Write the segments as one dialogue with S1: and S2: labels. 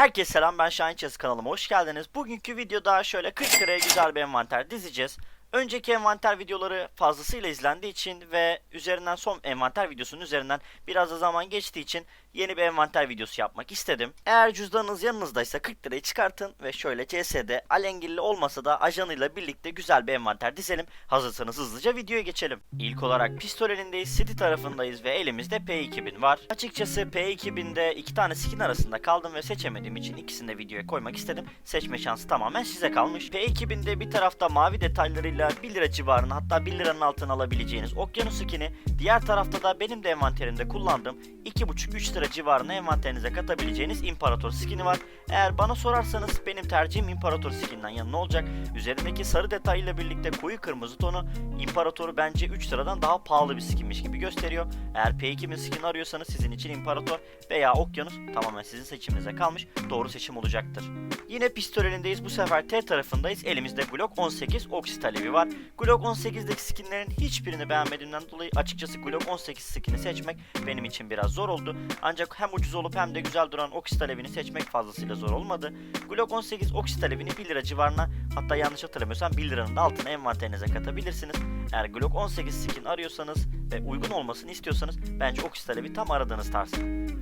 S1: Herkese selam ben Şahin Çası kanalıma hoş geldiniz. Bugünkü videoda şöyle 40 liraya güzel bir envanter dizeceğiz. Önceki envanter videoları fazlasıyla izlendiği için ve üzerinden son envanter videosunun üzerinden biraz da zaman geçtiği için yeni bir envanter videosu yapmak istedim. Eğer cüzdanınız yanınızdaysa 40 lirayı çıkartın ve şöyle CS'de alengirli olmasa da ajanıyla birlikte güzel bir envanter dizelim. Hazırsanız hızlıca videoya geçelim. İlk olarak pistol elindeyiz, City tarafındayız ve elimizde P2000 var. Açıkçası P2000'de iki tane skin arasında kaldım ve seçemediğim için ikisini de videoya koymak istedim. Seçme şansı tamamen size kalmış. P2000'de bir tarafta mavi detaylarıyla 1 lira civarında hatta 1 liranın altına alabileceğiniz okyanus skini. Diğer tarafta da benim de envanterimde kullandığım 2,5-3 lira civarına envanterinize katabileceğiniz imparator skini var. Eğer bana sorarsanız benim tercihim imparator skinden yana olacak? Üzerindeki sarı detayıyla birlikte koyu kırmızı tonu imparatoru bence 3 liradan daha pahalı bir skinmiş gibi gösteriyor. Eğer P2000 skin arıyorsanız sizin için imparator veya okyanus tamamen sizin seçiminize kalmış doğru seçim olacaktır. Yine pistol elindeyiz. Bu sefer T tarafındayız. Elimizde Glock 18 Oxy var. Glock 18'deki skinlerin hiçbirini beğenmediğimden dolayı açıkçası Glock 18 skin'i seçmek benim için biraz zor oldu. Ancak hem ucuz olup hem de güzel duran Oxy talebini seçmek fazlasıyla zor olmadı. Glock 18 Oxy talebini 1 lira civarına hatta yanlış hatırlamıyorsam 1 liranın da altına envanterinize katabilirsiniz. Eğer Glock 18 skin arıyorsanız ve uygun olmasını istiyorsanız bence Oxy talebi tam aradığınız tarz.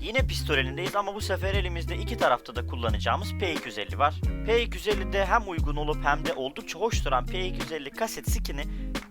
S1: Yine pistol elindeyiz ama bu sefer elimizde iki tarafta da kullanacağımız P250 var. P250'de hem uygun olup hem de oldukça hoş duran P250 kaset skin'i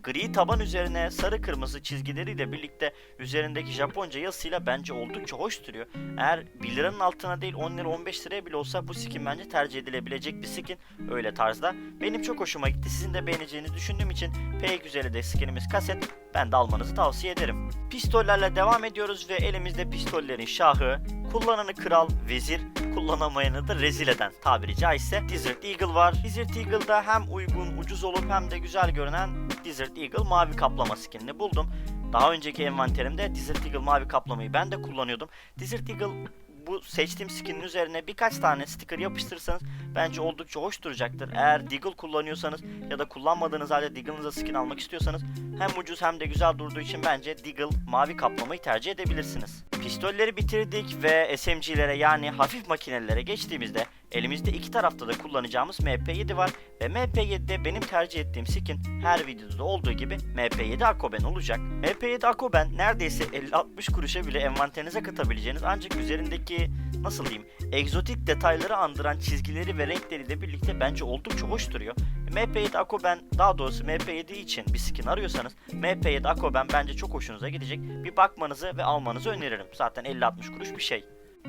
S1: gri taban üzerine sarı kırmızı çizgileriyle birlikte üzerindeki Japonca yazısıyla bence oldukça hoş duruyor. Eğer 1 liranın altına değil 10 lira 15 liraya bile olsa bu skin bence tercih edilebilecek bir skin öyle tarzda. Benim çok hoşuma gitti. Sizin de beğeneceğini düşündüğüm için P250'de skinimiz kaset. Ben de almanızı tavsiye ederim. Pistollerle devam ediyoruz ve elimizde pistollerin şahı, kullananı kral, vezir, kullanamayanı da rezil eden tabiri caizse Desert Eagle var. Desert Eagle'da hem uygun, ucuz olup hem de güzel görünen Desert Eagle mavi kaplama skinini buldum. Daha önceki envanterimde Desert Eagle mavi kaplamayı ben de kullanıyordum. Desert Eagle bu seçtiğim skinin üzerine birkaç tane sticker yapıştırırsanız bence oldukça hoş duracaktır. Eğer Deagle kullanıyorsanız ya da kullanmadığınız halde Deagle'ınıza skin almak istiyorsanız hem ucuz hem de güzel durduğu için bence Deagle mavi kaplamayı tercih edebilirsiniz. Pistolleri bitirdik ve SMG'lere yani hafif makinelere geçtiğimizde elimizde iki tarafta da kullanacağımız MP7 var ve MP7'de benim tercih ettiğim skin her videoda olduğu gibi MP7 Akoben olacak. MP7 Akoben neredeyse 50-60 kuruşa bile envanterinize katabileceğiniz ancak üzerindeki nasıl diyeyim egzotik detayları andıran çizgileri ve renkleriyle birlikte bence oldukça hoş duruyor. MP7 Akoben daha doğrusu MP7 için bir skin arıyorsanız MP7 Akoben bence çok hoşunuza gidecek. Bir bakmanızı ve almanızı öneririm. Zaten 50-60 kuruş bir şey.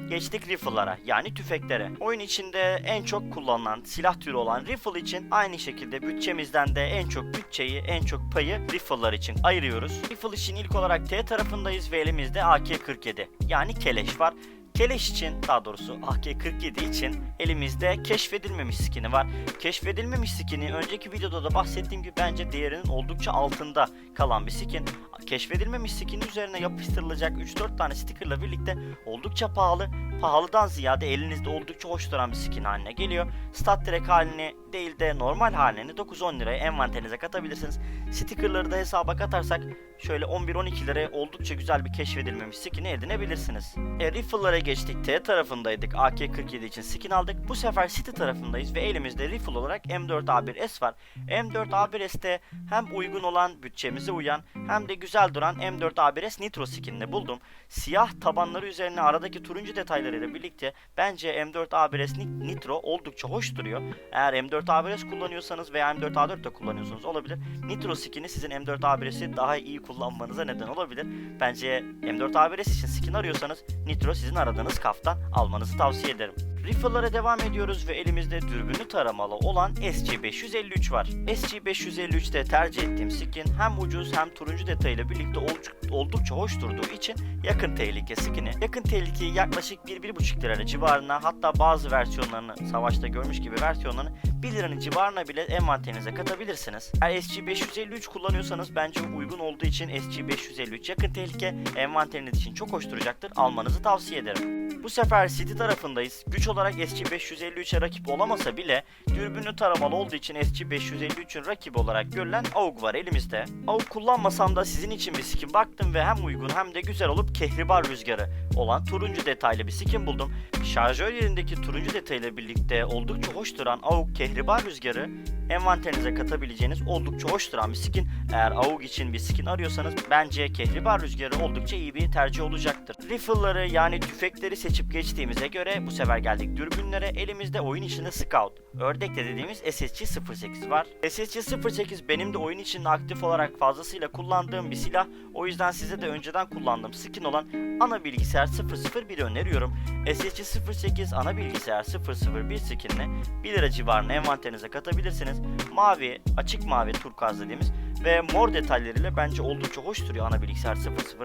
S1: Geçtik rifle'lara yani tüfeklere. Oyun içinde en çok kullanılan silah türü olan rifle için aynı şekilde bütçemizden de en çok bütçeyi, en çok payı rifle'lar için ayırıyoruz. Rifle için ilk olarak T tarafındayız ve elimizde AK-47 yani keleş var. Keleş için daha doğrusu AK-47 için elimizde keşfedilmemiş skini var. Keşfedilmemiş skini önceki videoda da bahsettiğim gibi bence değerinin oldukça altında kalan bir skin. Keşfedilmemiş skinin üzerine yapıştırılacak 3-4 tane stickerla birlikte oldukça pahalı. Pahalıdan ziyade elinizde oldukça hoş duran bir skin haline geliyor. Stat direkt halini değil de normal halini 9-10 liraya envanterinize katabilirsiniz. Stickerları da hesaba katarsak şöyle 11-12 liraya oldukça güzel bir keşfedilmemiş skin'i edinebilirsiniz. E, rifle'lara geçtik. T tarafındaydık. AK-47 için skin aldık. Bu sefer City tarafındayız ve elimizde rifle olarak M4A1S var. M4A1S'te hem uygun olan bütçemize uyan hem de güzel duran M4A1S Nitro skinini buldum. Siyah tabanları üzerine aradaki turuncu detaylarıyla birlikte bence M4A1S Ni- Nitro oldukça hoş duruyor. Eğer M4A1S kullanıyorsanız veya M4A4 de kullanıyorsanız olabilir. Nitro skin'i sizin M4A1S'i daha iyi kullanmanıza neden olabilir. Bence M4A1S için skin arıyorsanız Nitro sizin aradığınız kaftan almanızı tavsiye ederim. Rifle'lara devam ediyoruz ve elimizde dürbünlü taramalı olan SG553 var. SG553'te tercih ettiğim skin hem ucuz hem turuncu detayıyla birlikte ol- oldukça hoş durduğu için yakın tehlike skin'i. Yakın tehlikeyi yaklaşık 1-1,5 lira civarına hatta bazı versiyonlarını savaşta görmüş gibi versiyonlarını 1 liranın civarına bile envanterinize katabilirsiniz. Eğer SG553 kullanıyorsanız bence uygun olduğu için SG553 yakın tehlike envanteriniz için çok hoş duracaktır. Almanızı tavsiye ederim. Bu sefer City tarafındayız. Güç olarak olarak SG-553'e rakip olamasa bile dürbünlü taramalı olduğu için SG-553'ün rakibi olarak görülen AUG var elimizde. AUG kullanmasam da sizin için bir skin baktım ve hem uygun hem de güzel olup kehribar rüzgarı olan turuncu detaylı bir skin buldum. Şarjör yerindeki turuncu detayla birlikte oldukça hoş duran AUG kehribar rüzgarı envanterinize katabileceğiniz oldukça hoş duran bir skin. Eğer AUG için bir skin arıyorsanız bence kehribar rüzgarı oldukça iyi bir tercih olacaktır. Rifle'ları yani tüfekleri seçip geçtiğimize göre bu sefer geldik dürbünlere. Elimizde oyun içinde Scout, ördek de dediğimiz SSG-08 var. SSG-08 benim de oyun içinde aktif olarak fazlasıyla kullandığım bir silah. O yüzden size de önceden kullandığım skin olan ana bilgisayar 001 öneriyorum. SSG-08 ana bilgisayar 001 skinini 1 lira civarına envanterinize katabilirsiniz. Mavi, açık mavi turkuaz dediğimiz ve mor detaylarıyla bence oldukça hoş duruyor ana bilgisayar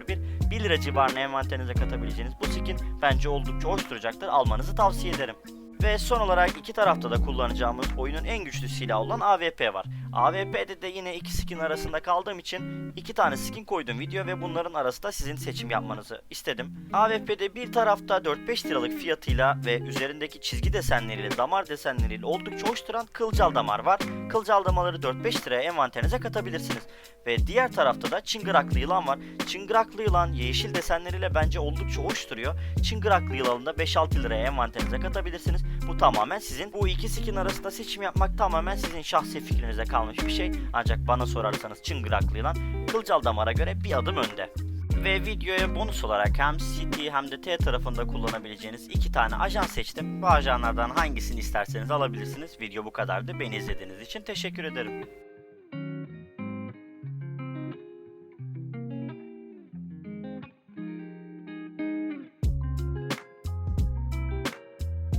S1: 001. 1 lira civarına envanterinize katabileceğiniz bu skin bence oldukça hoş duracaktır. Almanızı tavsiye ederim. Ve son olarak iki tarafta da kullanacağımız oyunun en güçlü silahı olan AWP var. AWP'de de yine iki skin arasında kaldığım için iki tane skin koydum video ve bunların arasında sizin seçim yapmanızı istedim. AWP'de bir tarafta 4-5 liralık fiyatıyla ve üzerindeki çizgi desenleriyle, damar desenleriyle oldukça hoş duran kılcal damar var. Kılcal damarları 4-5 liraya envanterinize katabilirsiniz. Ve diğer tarafta da çıngıraklı yılan var. Çıngıraklı yılan yeşil desenleriyle bence oldukça hoş duruyor. Çıngıraklı yılanı da 5-6 liraya envanterinize katabilirsiniz. Bu tamamen sizin. Bu iki skin arasında seçim yapmak tamamen sizin şahsi fikrinize kalmış bir şey. Ancak bana sorarsanız çıngıraklı yılan kılcal damara göre bir adım önde. Ve videoya bonus olarak hem City hem de T tarafında kullanabileceğiniz iki tane ajan seçtim. Bu ajanlardan hangisini isterseniz alabilirsiniz. Video bu kadardı. Beni izlediğiniz için teşekkür ederim.